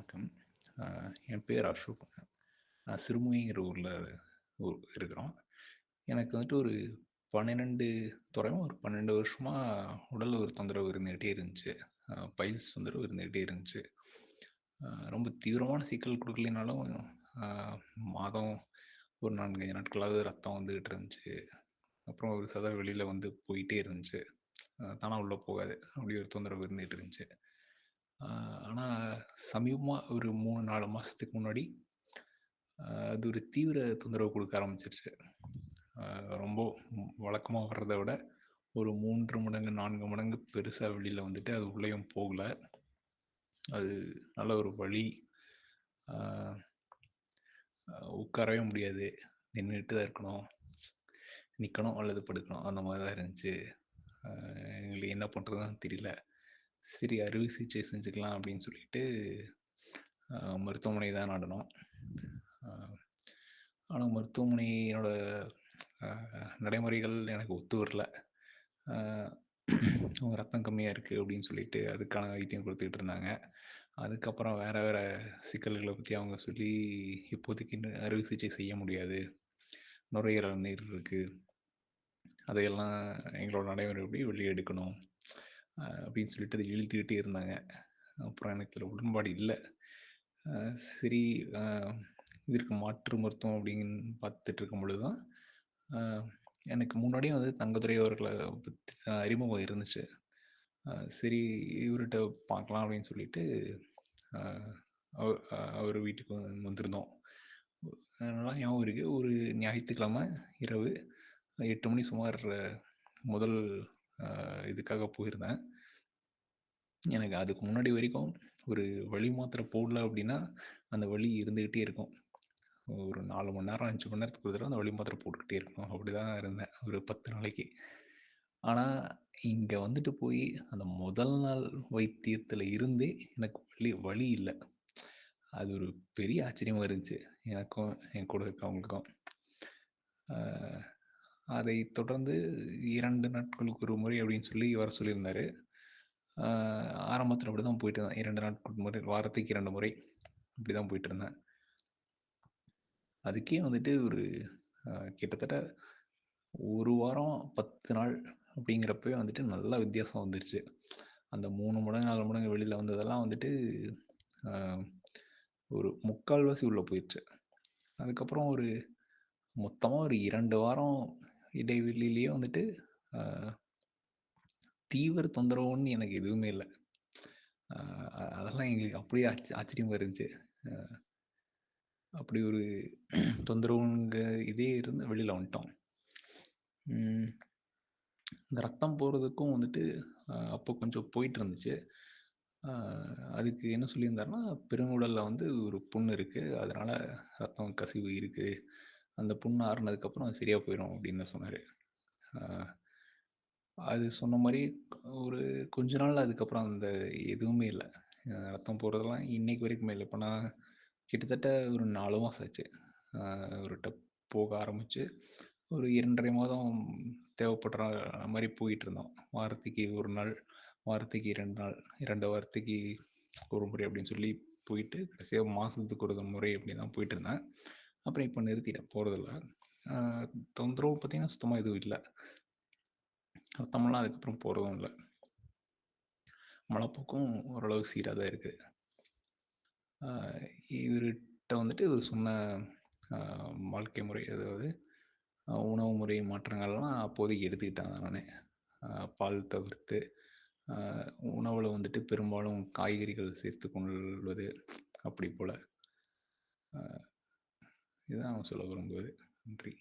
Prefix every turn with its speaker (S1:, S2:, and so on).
S1: வணக்கம். என் பேர் அசோக். நான் சிறுமுகைங்கிற ஊரில் இருக்கிறோம். எனக்கு வந்துட்டு ஒரு பன்னிரெண்டு துறையும் ஒரு பன்னெண்டு வருஷமாக உடல் ஒரு தொந்தரவு இருந்துகிட்டே இருந்துச்சு. பயிர் பைல்ஸ் தொந்தரவு இருந்துகிட்டே இருந்துச்சு. ரொம்ப தீவிரமான சிக்கல் கொடுக்கலனாலும் மாதம் ஒரு 4, 5 நாட்களாவது ரத்தம் வந்துகிட்டு இருந்துச்சு. அப்புறம் ஒரு சத வெளியில் வந்து போயிட்டே இருந்துச்சு. தானாக தானா போகாது. அப்படி ஒரு தொந்தரவு இருந்துகிட்டு இருந்துச்சு. ஆனால் சமீபமாக ஒரு மூணு நாலு மாதத்துக்கு முன்னாடி, அது ஒரு தீவிர தொந்தரவு கொடுக்க ஆரம்பிச்சிருச்சு ரொம்ப வழக்கமாக வர்றத விட ஒரு மூன்று மடங்கு, நான்கு மடங்கு பெருசாக வெளியில் வந்துட்டு அது உள்ளேயும் போகல. அது நல்ல ஒரு வழி உட்காரவே முடியாது. நின்றுட்டு தான் இருக்கணும். நிற்கணும் அல்லது படுக்கணும். அந்த மாதிரி தான் இருந்துச்சு. எங்களுக்கு என்ன பண்ணுறதுன்னு தெரியல. சரி அறுவை சிகிச்சை செஞ்சுக்கலாம் அப்படின்னு சொல்லிட்டு, மருத்துவமனை தான் நடனோம் ஆனால் மருத்துவமனையோட நடைமுறைகள் எனக்கு ஒத்து வரல. ரத்தம் கம்மியாக இருக்குது அப்படின்னு சொல்லிட்டு அதுக்கான வைத்தியம் கொடுத்துக்கிட்டு இருந்தாங்க. அதுக்கப்புறம் வேறு வேறு சிக்கல்களை பற்றி அவங்க சொல்லி, இப்போதைக்கு அறுவை சிகிச்சை செய்ய முடியாது. நுரையீரல் நீர் இருக்குது அதையெல்லாம் எங்களோட நடைமுறைப்படி வெளியே எடுக்கணும். அப்படின்னு சொல்லிட்டு அதை இழுத்துக்கிட்டே இருந்தாங்க. அப்புறம் எனக்கு இதில் உடன்பாடு இல்லை சரி இதற்கு மாற்று மருத்துவம் அப்படின்னு பார்த்துட்டு இருக்கும் பொழுது தான், எனக்கு முன்னாடியே வந்து தங்கதுரை அவர்களை பற்றி அறிமுகம் இருந்துச்சு. சரி இவர்கிட்ட பார்க்கலாம் அப்படின்னு சொல்லிட்டு, அவர் வீட்டுக்கு வந்திருந்தோம். நல்லா ஞாபகம் இருக்குது ஒரு ஞாயிற்றுக்கிழமை இரவு எட்டு மணி சுமார் முதல் இதுக்காக போயிருந்தேன். எனக்கு அதுக்கு முன்னாடி வரைக்கும் ஒரு வழி மாத்திரை போடல அப்படின்னா, அந்த வழி இருந்துக்கிட்டே இருக்கும். ஒரு நாலு மணி நேரம், அஞ்சு மணி நேரத்துக்கு ஒரு தடவை அந்த வழி மாத்திரை போட்டுக்கிட்டே இருக்கணும். அப்படிதான் இருந்தேன். ஒரு 10 நாளைக்கு. ஆனால் இங்கே வந்துட்டு போய் அந்த முதல் நாள் வைத்தியத்தில் இருந்தே எனக்கு வழி வழி இல்லை அது ஒரு பெரிய ஆச்சரியமாக இருந்துச்சு. எனக்கும், என் கூட இருக்கவங்களுக்கும். அதை தொடர்ந்து இரண்டு நாட்களுக்கு ஒரு முறை அப்படின்னு சொல்லி வர சொல்லியிருந்தார் ஆரம்பத்தில் அப்படி தான் போயிட்டு இருந்தேன். இரண்டு நாட்களுக்கு முறை, வாரத்துக்கு இரண்டு முறை இப்படிதான் போயிட்டு இருந்தேன். அதுக்கே வந்துட்டு ஒரு கிட்டத்தட்ட ஒரு வாரம் 10 நாள் அப்படிங்கிறப்பவே வந்துட்டு நல்ல வித்தியாசம் வந்துருச்சு. அந்த மூணு மடங்கு, நாலு மடங்கு வெளியில் வந்ததெல்லாம் வந்துட்டு ஒரு முக்கால்வாசி உள்ளே போயிடுச்சு அதுக்கப்புறம் ஒரு மொத்தமாக ஒரு இரண்டு வாரம் இடைவெளியிலேயே வந்துட்டு தீவிர தொந்தரவுன்னு எனக்கு எதுவுமே இல்லை அதெல்லாம் எங்களுக்கு அப்படியே ஆச்ச ஆச்சரியமா இருந்துச்சு. அப்படி ஒரு தொந்தரவுங்க இதே இருந்து வெளியில் வந்துட்டோம். இந்த ரத்தம் போகிறதுக்கும் வந்துட்டு அப்போ கொஞ்சம் போயிட்டு இருந்துச்சு. அதுக்கு என்ன சொல்லியிருந்தாருன்னா, பெருங்குடலில் வந்து ஒரு புண் இருக்குது அதனால் ரத்தம் கசிவு இருக்குது அந்த புண் ஆறுனதுக்கப்புறம் அது சரியாக போயிடும் அப்படின்னு தான் சொன்னார் அது சொன்ன மாதிரி ஒரு கொஞ்ச நாள் அதுக்கப்புறம் அந்த எதுவுமே இல்லை ரத்தம் போகிறதெல்லாம் இன்னைக்கு வரைக்குமே இல்லை இப்போ நான் கிட்டத்தட்ட ஒரு நாலு மாதம் ஆச்சு. ஒரு டப் போக ஆரம்பிச்சு, ஒரு 2 1/2 மாதம் தேவைப்படுற மாதிரி போயிட்டு இருந்தோம். வாரத்துக்கு ஒரு நாள், வாரத்துக்கு இரண்டு நாள், இரண்டு வாரத்துக்கு ஒரு முறை அப்படின்னு சொல்லி போயிட்டு, கடைசியாக மாதத்துக்கு ஒரு முறை அப்படி தான் போயிட்டு இருந்தேன். அப்புறம் இப்போ நிறுத்திட்டேன். போகிறதில்ல தொந்தரவு பார்த்தீங்கன்னா, சுத்தமாக எதுவும் இல்லை. அர்த்தமெல்லாம் அதுக்கப்புறம் போகிறதும் இல்லை. மழைப்போக்கும் ஓரளவு சீராக தான் இருக்குது இவர்கிட்ட வந்துட்டு இவர் சொன்ன வாழ்க்கை முறை அதாவது உணவு முறை மாற்றங்கள்லாம் அப்போதைக்கு எடுத்துக்கிட்டேன் நான். பால் தவிர்த்து, உணவில் வந்துட்டு பெரும்பாலும் காய்கறிகள் சேர்த்து கொள்வது, அப்படி போல். அ இதுதான் நான் சொல்ல விரும்புவது. நன்றி.